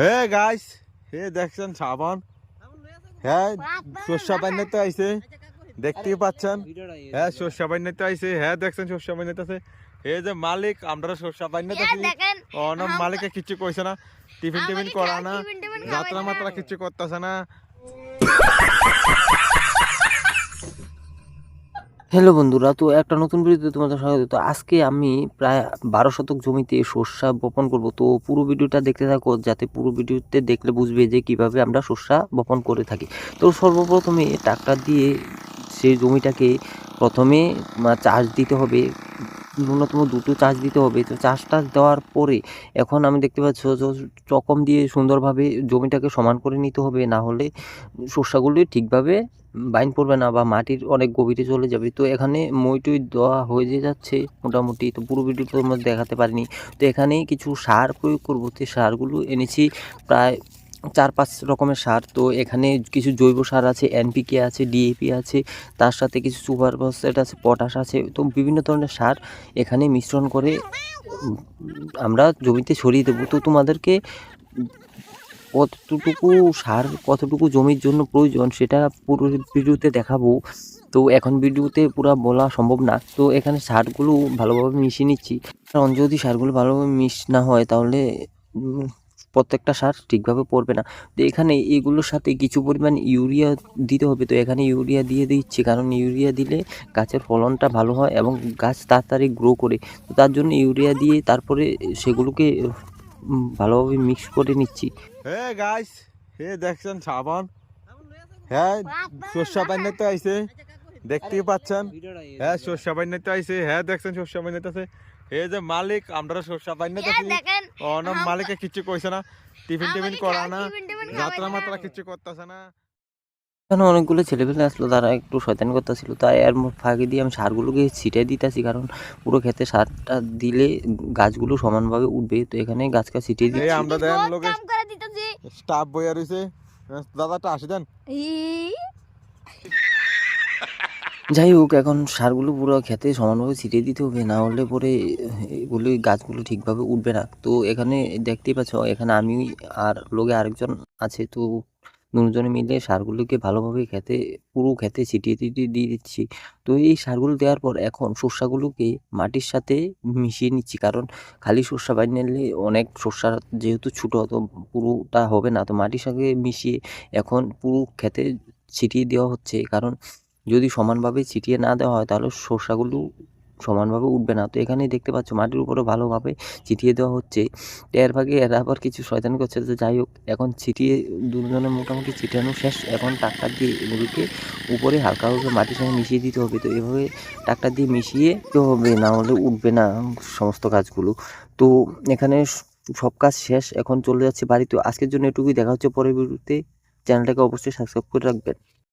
Hey guys হে দেখছেন সাবান? হ্যাঁ সর্ষা তো আইছে। দেখতেই পাচ্ছেন? হ্যাঁ সর্ষা পাইনাতে আইছে। হ্যাঁ দেখছেন সর্ষা আছে। এই যে মালিক আমরা সর্ষা দেখেন। অন মালিকে কিছু কইছে না। টিফিন টিফিন করা না। যাত্রা মাত্রা। কিছু করতেছে না। হ্যালো বন্ধুরা, তো একটা নতুন ভিডিওতে তোমাদের স্বাগত। তো আজকে আমি প্রায় বারো শতক জমিতে সর্ষা বপন করব। তো পুরো ভিডিওটা দেখতে থাকো, যাতে পুরো ভিডিওতে দেখলে বুঝবে যে কীভাবে আমরা সর্ষা বপন করে থাকি। তো সর্বপ্রথমে ট্রাক্টর দিয়ে সেই জমিটাকে প্রথমে চাষ দিতে হবে। ন্যূনতম দুটো চাষ দিতে হবে। তো চাষটা দেওয়ার পরে এখন আমি দেখতে পাচ্ছি চকম দিয়ে সুন্দরভাবে জমিটাকে সমান করে নিতে হবে। না হলে শস্যগুলি ঠিকভাবে বাইন পড়বে না বা মাটির অনেক গভীরে চলে যাবে। তো এখানে মই টই দেওয়া হয়ে যাচ্ছে মোটামুটি। তো পুরো ভিডিওটা তোমার দেখাতে পারিনি। তো এখানে কিছু সার প্রয়োগ করব। তো সারগুলো এনেছি প্রায় চার পাঁচ রকমের সার। তো এখানে কিছু জৈব সার আছে এনপিকে আছে ডিএপি আছে, তার সাথে কিছু সুপার ফসফেট আছে, পটাশ আছে, তো বিভিন্ন ধরনের সার এখানে মিশ্রণ করে আমরা জমিতে ছড়িয়ে দেবো। তো তোমাদেরকে কতটুকু সার, কতটুকু জমির জন্য প্রয়োজন সেটা পুরো ভিডিওতে দেখাবো। তো এখন ভিডিওতে পুরো বলা সম্ভব না। তো এখানে সারগুলো ভালোভাবে মিশিয়ে নিচ্ছি। কারণ যদি সারগুলো ভালোভাবে মিশ না হয় তাহলে প্রত্যেকটা সার ঠিকভাবে পড়বে না। তো এখানে এগুলোর সাথে কিছু পরিমাণ ইউরিয়া দিতে হবে। তো এখানে ইউরিয়া দিয়ে দিচ্ছি, কারণ ইউরিয়া দিলে গাছের ফলনটা ভালো হয় এবং গাছ তাড়াতাড়ি গ্রো করে। তো তার জন্য ইউরিয়া দিয়ে তারপরে সেগুলোকে ভালোভাবে মিক্স করে নিচ্ছি। হে গাইস হে দেখছেন সাবান? হ্যাঁ পাইনাতে আইছে। দেখতেই পাচ্ছেন? হ্যাঁ সর্ষা পাইনাতে আইছে। হ্যাঁ দেখছেন সর্ষা পাইনাতে আছে। এই যে মালিক আমরা সর্ষা পাইনাতে আছি দেখেন অন মালিকে কিছু কইছে না। টিফিন টিফিন করা না। যাত্রা মাত্রা কিছু করতেছে না। এখানে অনেকগুলো ছেলেপেলে আসলো তারা একটু শয়তান করতেছিল। তাই এর ম- ফাঁকি দিয়ে আমি সারগুলোকে ছিটিয়ে দিতেছি কারণ পুরো ক্ষেতে সারটা দিলে গাছগুলো সমানভাবে উঠবে। তো এখানে গাছকে ছিটিয়ে এই দিচ্ছি। আমরা লোকে কাম করে দিতেছি। স্টাফ বইয়া রইছে। দাদাটা আসি দেন। যাই হোক, এখন সারগুলো পুরো খেতে সমানভাবে ছিটিয়ে দিতে হবে, না হলে পরে এগুলি গাছগুলো ঠিকভাবে উঠবে না। তো এখানে দেখতেই পাচ্ছ, এখানে আমি আর লোকে আরেকজন আছে, তো দুজনে মিলে সারগুলোকে ভালোভাবে খেতে, পুরো খেতে ছিটিয়ে ছিটিয়ে দিয়ে দিচ্ছি। তো এই সারগুলো দেওয়ার পর এখন শস্যগুলোকে মাটির সাথে মিশিয়ে নিচ্ছি, কারণ খালি শস্যা বাইরে নিলে অনেক শস্যা যেহেতু ছোটো, তো পুরোটা হবে না। তো মাটির সঙ্গে মিশিয়ে এখন পুরো খেতে ছিটিয়ে দেওয়া হচ্ছে, কারণ যদি সমানভাবে ছিটিয়ে না দেওয়া হয়, তাহলে শস্যগুলো সমানভাবে উঠবে না। তো এখানেই দেখতে পাচ্ছ, মাটির উপরে ভালোভাবে ছিটিয়ে দেওয়া হচ্ছে। এর ভাগে এরা আবার কিছু শয়তানি করছে। তো যাই হোক, এখন ছিটিয়ে দুজনে মোটামুটি ছিটানো শেষ। এখন ট্রাক্টর দিয়ে এগুলোকে উপরে হালকা হালকা মাটির সঙ্গে মিশিয়ে দিতে হবে। তো এভাবে ট্রাক্টর দিয়ে মিশিয়ে হবে, না হলে উঠবে না সমস্ত কাজগুলো। তো এখানে সব কাজ শেষ। এখন চলে যাচ্ছে বাড়িতে। আজকের জন্য এটুকুই। দেখা হচ্ছে পরের ভিডিওতে চ্যানেলটাকে অবশ্যই সাবস্ক্রাইব করে রাখবেন।